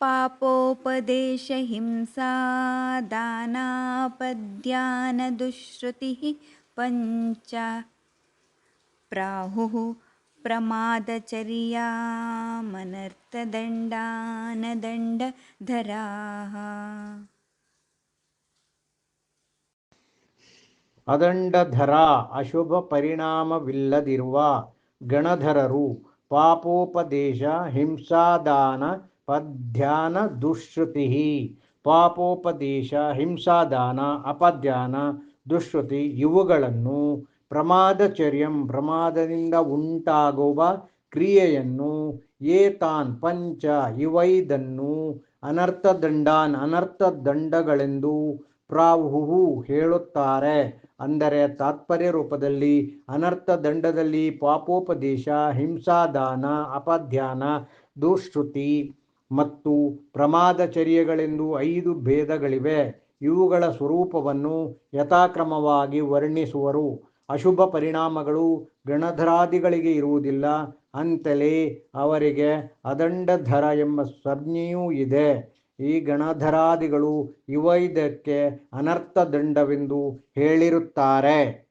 पापोपदेश हिंसा पञ्च प्राहुः प्रमादचर्यामनर्थदण्डानदण्डधराः। अदण्डधरा अशुभपरिणामविल्लदिर्वा गणधररु पापोपदेश हिंसादान ಪದ್ಯಾನ ದುಶ್ರುತಿ ಪಾಪೋಪದೇಶ, ಹಿಂಸಾದಾನ ಅಪಧ್ಯಾನ ದುಶ್ರುತಿ ಇವುಗಳನ್ನು ಪ್ರಮಾದಚರ್ಯಂ, ಪ್ರಮಾದದಿಂದ ಉಂಟಾಗುವ ಕ್ರಿಯೆಯನ್ನು ಏತಾನ್ ಪಂಚ ಇವೈದನ್ನು ಅನರ್ಥದಂಡಾನ್, ಅನರ್ಥದಂಡಗಳೆಂದು ಪ್ರಾಹುಹು ಹೇಳುತ್ತಾರೆ. ಅಂದರೆ ತಾತ್ಪರ್ಯ ರೂಪದಲ್ಲಿ ಅನರ್ಥ ದಂಡದಲ್ಲಿ ಪಾಪೋಪದೇಶ, ಹಿಂಸಾದಾನ ಅಪಧ್ಯಾನ ದುಶ್ರುತಿ ಮತ್ತು ಪ್ರಮಾದಚರ್ಯಗಳೆಂದು ಐದು ಭೇದಗಳಿವೆ. ಇವುಗಳ ಸ್ವರೂಪವನ್ನು ಯಥಾಕ್ರಮವಾಗಿ ವರ್ಣಿಸುವರು. ಅಶುಭ ಪರಿಣಾಮಗಳು ಗಣಧರಾದಿಗಳಿಗೆ ಇರುವುದಿಲ್ಲ. ಅಂತಲೇ ಅವರಿಗೆ ಅದಂಡಧರ ಎಂಬ ಸಂಜ್ಞೆಯೂ ಇದೆ. ಈ ಗಣಧರಾದಿಗಳು ಇವೈದಕ್ಕೆ ಅನರ್ಥದಂಡವೆಂದು ಹೇಳಿರುತ್ತಾರೆ.